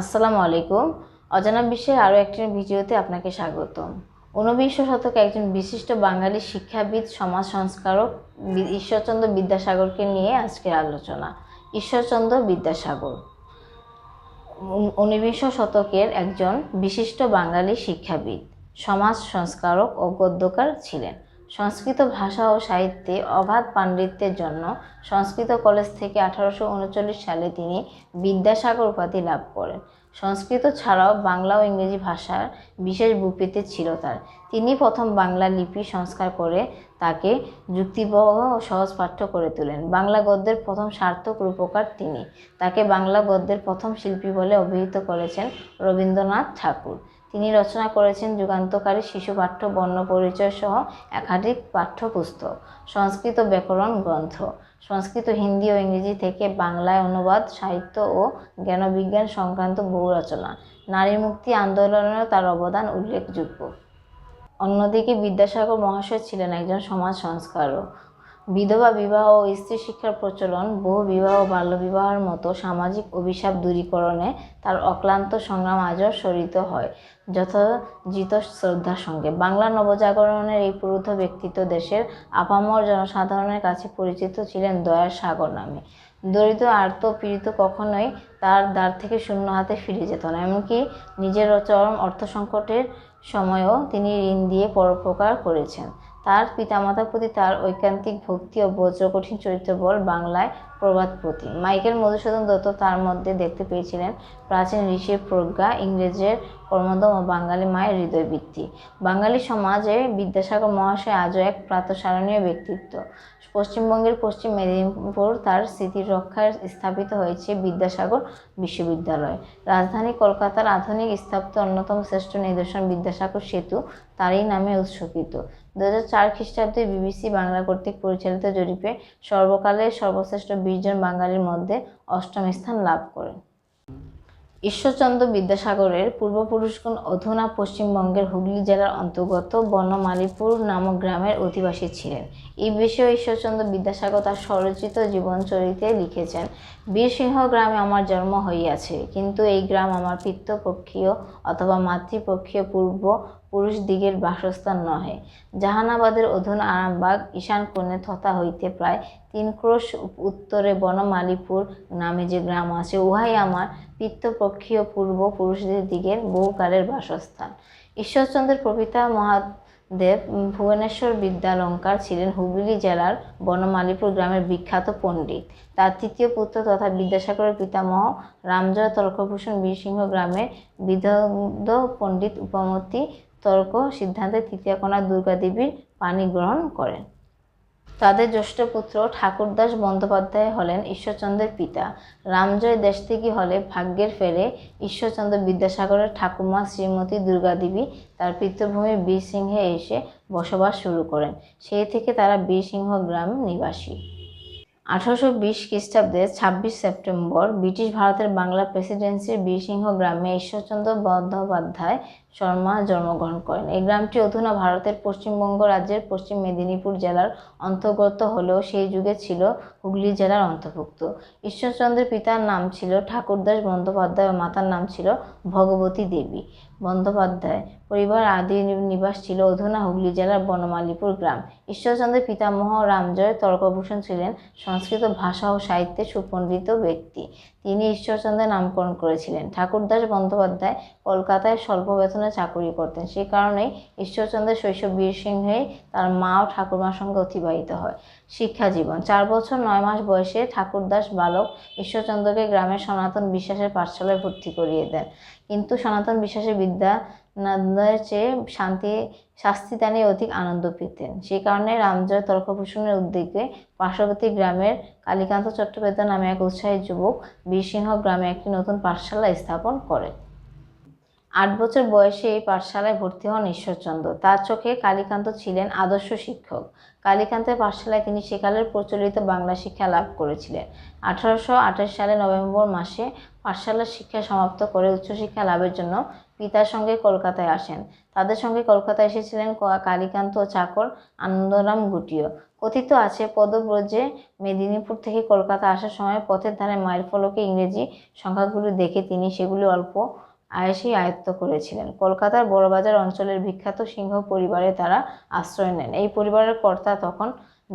আসসালামু আলাইকুম। অজানা বিশ্বের আরও একটি ভিডিওতে আপনাকে স্বাগতম। ঊনবিংশ শতকে একজন বিশিষ্ট বাঙালি শিক্ষাবিদ সমাজ সংস্কারক ঈশ্বরচন্দ্র বিদ্যাসাগরকে নিয়ে আজকের আলোচনা। ঈশ্বরচন্দ্র বিদ্যাসাগর। ঊনবিংশ শতকের একজন বিশিষ্ট বাঙালি শিক্ষাবিদ সমাজ সংস্কারক ও গদ্যকার ছিলেন। সংস্কৃত ভাষা ও সাহিত্যে অবাধ পাণ্ডিত্যের জন্য সংস্কৃত কলেজ থেকে আঠারোশো উনচল্লিশ সালে তিনি বিদ্যাসাগর উপাধি লাভ করেন। সংস্কৃত ছাড়াও বাংলা ও ইংরেজি ভাষার বিশেষ ভূপেতে ছিল তার। তিনি প্রথম বাংলা লিপি সংস্কার করে তাকে যুক্তিবহ ও সহজ পাঠ্য করে তোলেন। বাংলা গদ্যের প্রথম সার্থক রূপকার তিনি। তাকে বাংলা গদ্যের প্রথম শিল্পী বলে অভিহিত করেছেন রবীন্দ্রনাথ ঠাকুর। তিনি রচনা করেছেন যুগান্তকারী শিশু পাঠ্য, বর্ণ পরিচয় সহ একাধিক পাঠ্যপুস্তক, সংস্কৃত ব্যাকরণ গ্রন্থ, সংস্কৃত হিন্দি ও ইংরেজি থেকে বাংলায় অনুবাদ, সাহিত্য ও জ্ঞানবিজ্ঞান সংক্রান্ত বহু রচনা। নারী মুক্তি আন্দোলনেও তার অবদান উল্লেখযোগ্য। অন্যদিকে বিদ্যাসাগর মহাশয় ছিলেন একজন সমাজ সংস্কারক। বিধবা বিবাহ ও স্ত্রী শিক্ষার প্রচলন বহু বিবাহ বাল্যবিবাহের মতো সামাজিক অভিশাপ দূরীকরণে তার অক্লান্ত সংগ্রাম আজও স্মরিত হয়, যথাযথ শ্রদ্ধার সঙ্গে। বাংলা নবজাগরণের এই পুরুদ্ধ ব্যক্তিত্ব দেশের আপামর জনসাধারণের কাছে পরিচিত ছিলেন দয়ার সাগর নামে। দরিদ্র, আর্ত পীড়িত কখনোই তার দ্বার থেকে শূন্য হাতে ফিরে যেত না। এমনকি নিজের চরম অর্থ সংকটের সময়ও তিনি ঋণ দিয়ে পরোপকার করেছেন। তার পিতামাতার প্রতি তার ঐকান্তিক ভক্তি ও বজ্রকঠিন চরিত্র বল বাংলায় প্রবাদ প্রতি। মাইকেল মধুসূদন দত্ত তার মধ্যে দেখতে পেয়েছিলেন প্রাচীন ঋষির প্রজ্ঞা, ইংরেজের কর্মদম ও বাঙালি মায়ের হৃদয়বৃত্তি। বাঙালি সমাজে বিদ্যাসাগর মহাশয় আজও এক প্রাতঃস্মরণীয় ব্যক্তিত্ব। পশ্চিমবঙ্গের পশ্চিম মেদিনীপুর তার স্মৃতির রক্ষায় স্থাপিত হয়েছে বিদ্যাসাগর বিশ্ববিদ্যালয়। রাজধানী কলকাতার আধুনিক স্থাপিত অন্যতম শ্রেষ্ঠ নিদর্শন বিদ্যাসাগর সেতু তারই নামে উৎসর্গিত। দু হাজার চার খ্রিস্টাব্দে বিবিসি বাংলা কর্তৃক পরিচালিত জরিপে সর্বকালের সর্বশ্রেষ্ঠ বিশ জন বাঙালির মধ্যে অষ্টম স্থান লাভ করেন ঈশ্বরচন্দ্র বিদ্যাসাগরের পূর্বপুরুষগণ অধুনা পশ্চিমবঙ্গের হুগলি জেলার অন্তর্গত বনমালীপুর নামক গ্রামের অধিবাসী ছিলেন। এই বিষয়ে ঈশ্বরচন্দ্র বিদ্যাসাগর তার স্বরচিত জীবনচরিতে লিখেছেন, বীরসিংহ গ্রামে আমার জন্ম হইয়াছে, কিন্তু এই গ্রাম আমার পিতৃপক্ষীয় অথবা মাতৃপক্ষীয় পূর্ব পুরুষ দিগের বাসস্থান নহে। জাহানাবাদের অধুন আরামবাগ ঈশান কোণে থতা হইতে প্রায় তিন ক্রোশ উত্তরে বনমালীপুর নামে যে গ্রাম আছে, উহাই আমার পিতৃপক্ষীয় পূর্ব পুরুষদের দিগের বহুকালের বাসস্থান। ঈশ্বরচন্দ্রের প্রপিতা মহাদেব ভুবনেশ্বর বিদ্যালঙ্কার ছিলেন হুগলি জেলার বনমালীপুর গ্রামের বিখ্যাত পণ্ডিত। তার তৃতীয় পুত্র তথা বিদ্যাসাগরের পিতামহ রামজয় তর্কভূষণ বীরসিংহ গ্রামের বিদগ্ধ পণ্ডিত উপমতি তর্ক, সিদ্ধান্তে তৃতীয় কন্যা দুর্গা দেবীর পানি গ্রহণ করেন। তাদের জ্যেষ্ঠ পুত্র ঠাকুরদাস বন্দ্যোপাধ্যায় হলেন ঈশ্বরচন্দ্রের পিতা। রামজয় দেশ থেকে হলে ভাগ্যের ফেরে ঈশ্বরচন্দ্র বিদ্যাসাগরের ঠাকুমা শ্রীমতী দুর্গাদেবী তার পিতৃভূমি বীরসিংহে এসে বসবাস শুরু করেন। সেই থেকে তারা বীরসিংহ গ্রাম নিবাসী। আঠারোশো বিশ খ্রিস্টাব্দে ছাব্বিশ সেপ্টেম্বর ব্রিটিশ ভারতের বাংলা প্রেসিডেন্সির বীরসিংহ গ্রামে ঈশ্বরচন্দ্র বন্দ্যোপাধ্যায় শর্মা জন্মগ্রহণ করেন। এই গ্রামটি অধুনা ভারতের পশ্চিমবঙ্গ রাজ্যের পশ্চিম মেদিনীপুর জেলার অন্তর্গত হলেও সেই যুগে ছিল হুগলি জেলার অন্তর্ভুক্ত। ঈশ্বরচন্দ্রের পিতার নাম ছিল ঠাকুরদাস বন্দ্যোপাধ্যায় ও মাতার নাম ছিল ভগবতী দেবী। বন্দ্যোপাধ্যায় পরিবার আদি নিবাস ছিল অধুনা হুগলি জেলার বনমালীপুর গ্রাম। ঈশ্বরচন্দ্রের পিতামহ রামজয় তর্কভূষণ ছিলেন সংস্কৃত ভাষা ও সাহিত্যে সুপণ্ডিত ব্যক্তি। তিনি ঈশ্বরচন্দ্রের নামকরণ করেছিলেন। ঠাকুরদাস বন্দ্যোপাধ্যায় কলকাতায় স্বল্প বেতনে চাকরি করতেন। সে কারণেই ঈশ্বরচন্দ্রের শৈশব বীরসিংহে তার মা ও ঠাকুরমার সঙ্গে অতিবাহিত হয়। শিক্ষা জীবন। চার বছর নয় মাস বয়সে ঠাকুরদাস বালক ঈশ্বরচন্দ্রকে গ্রামের সনাতন বিশ্বাসের পাঠশালায় ভর্তি করিয়ে দেন। কিন্তু সনাতন বিশ্বাসের বিদ্যা নান্দের চেয়ে শান্তি শাস্তিদানে অধিক আনন্দ পেতেন। সেই কারণে রামজয় তর্কভূষণের উদ্যোগে পার্শ্ববর্তী গ্রামের কালীকান্ত চট্টোপাধ্যায় নামে এক উৎসাহী যুবক বীরসিংহ গ্রামে একটি নতুন পাঠশালা স্থাপন করেন। আট বছর বয়সে এই পাঠশালায় ভর্তি হন ঈশ্বরচন্দ্র। তার চোখে কালীকান্ত ছিলেন আদর্শ শিক্ষক। কালীকান্তের পাঠশালায় তিনি সেকালের প্রচলিত বাংলা শিক্ষা লাভ করেছিলেন। আঠারোশো আঠাশ সালে নভেম্বর মাসে পাঠশালার শিক্ষা সমাপ্ত করে উচ্চশিক্ষা লাভের জন্য পিতার সঙ্গে কলকাতায় আসেন। তাদের সঙ্গে কলকাতায় এসেছিলেন কালীকান্ত চাকর আনন্দরাম গুটিও। কথিত আছে, পদব্রজে মেদিনীপুর থেকে কলকাতা আসার সময় পথের ধারে মাইল ফলকে ইংরেজি সংখ্যাগুলি দেখে তিনি সেগুলি অল্প আয়াসেই আয়ত্ত করেছিলেন। কলকাতার বড়বাজার অঞ্চলের বিখ্যাত সিংহ পরিবারে তারা আশ্রয় নেন। এই পরিবারের কর্তা তখন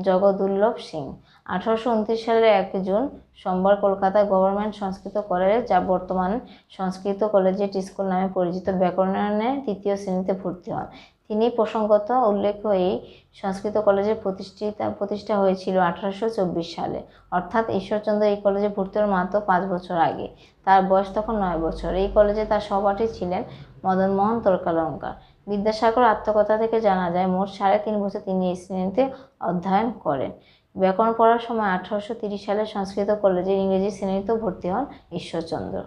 জগদুল্লভ সিং। আঠারোশো উনত্রিশ সালের এক জুন সোমবার কলকাতা গভর্নমেন্ট সংস্কৃত কলেজে, যা বর্তমান সংস্কৃত কলেজিয়েট স্কুল নামে পরিচিত, ব্যাকরণে তৃতীয় শ্রেণীতে ভর্তি হন। তিনি প্রসঙ্গত উল্লেখ্য এই সংস্কৃত কলেজের প্রতিষ্ঠিতা, প্রতিষ্ঠা হয়েছিল আঠারোশো চব্বিশ সালে। অর্থাৎ ঈশ্বরচন্দ্র এই কলেজে ভর্তি হওয়ার মাত্র পাঁচ বছর আগে। তার বয়স তখন নয় বছর। এই কলেজে তার সহপাঠী ছিলেন মদনমোহন তর্কালঙ্কার। বিদ্যাসাগর আত্মকথা থেকে জানা যায়, মোট সাড়ে তিন বছর তিনি এই শ্রেণীতে অধ্যয়ন করেন। ব্যাকরণ পড়ার সময় আঠারোশো সালে সংস্কৃত কলেজে ইংরেজি শ্রেণীতেও ভর্তি হন ঈশ্বরচন্দ্র।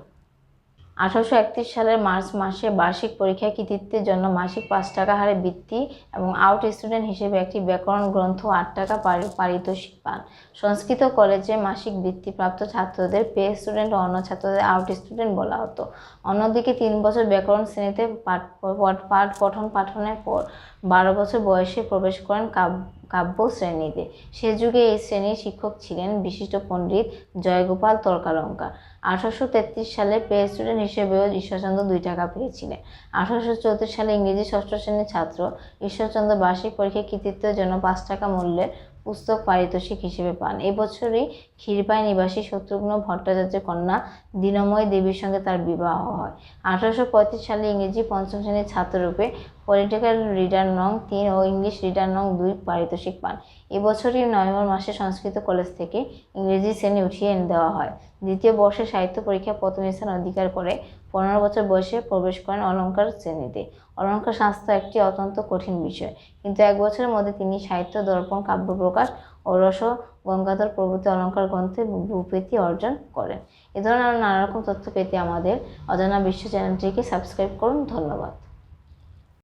আঠারোশো একত্রিশ সালের মার্চ মাসে বার্ষিক পরীক্ষায় কৃতিত্বের জন্য মাসিক পাঁচ টাকা হারে বৃত্তি এবং আউট স্টুডেন্ট হিসেবে একটি ব্যাকরণ গ্রন্থ আট টাকা পারি- পারিতোষিক পান। সংস্কৃত কলেজে মাসিক বৃত্তিপ্রাপ্ত ছাত্রদের পে স্টুডেন্ট ও অন্য ছাত্রদের আউট স্টুডেন্ট বলা হতো। অন্যদিকে তিন বছর ব্যাকরণ শ্রেণীতে পাঠ- পাঠ পঠন পাঠনের পর বারো বছর বয়সে প্রবেশ করেন কাব্য কাব্য শ্রেণীতে। সে যুগে এই শ্রেণির শিক্ষক ছিলেন বিশিষ্ট পণ্ডিত জয়গোপাল তর্কালঙ্কার। আঠারোশো তেত্রিশ সালে পে স্টুডেন্ট হিসেবেও ঈশ্বরচন্দ্র দুই টাকা পেয়েছিলেন। আঠারোশো চৌত্রিশ সালে ইংরেজি ষষ্ঠ শ্রেণির ছাত্র ঈশ্বরচন্দ্র বার্ষিক পরীক্ষায় কৃতিত্বের জন্য পাঁচ টাকা মূল্যের পুস্তক পারিতোষিক হিসেবে পান। এই বছরই ক্ষীরপাই নিবাসী শত্রুঘ্ন ভট্টাচার্যের কন্যা দীনময় দেবীর সঙ্গে তার বিবাহ হয়। আঠারোশো পঁয়ত্রিশ সালে ইংরেজি পঞ্চম শ্রেণির ছাত্ররূপে পলিটিক্যাল রিডার নং তিন ও ইংলিশ রিডার নং দুই পারিতোষিক পান। এবছরই নভেম্বর মাসে সংস্কৃত কলেজ থেকে ইংরেজি শ্রেণি উঠিয়ে দেওয়া হয়। দ্বিতীয় বর্ষে সাহিত্য পরীক্ষা প্রথম স্থান অধিকার করে পনেরো বছর বয়সে প্রবেশ করেন অলঙ্কার শ্রেণীতে। অলঙ্কার শাস্ত্র একটি অত্যন্ত কঠিন বিষয়। কিন্তু এক বছরের মধ্যে তিনি সাহিত্য, দর্পণ, কাব্য প্রকাশ ও রস গঙ্গাধর প্রভৃতি অলঙ্কার গ্রন্থে ভূপেতি অর্জন করেন। এ ধরনের নানা রকম তথ্য পেতে আমাদের অজানা বিশ্ব চ্যানেলটিকে সাবস্ক্রাইব করুন। ধন্যবাদ।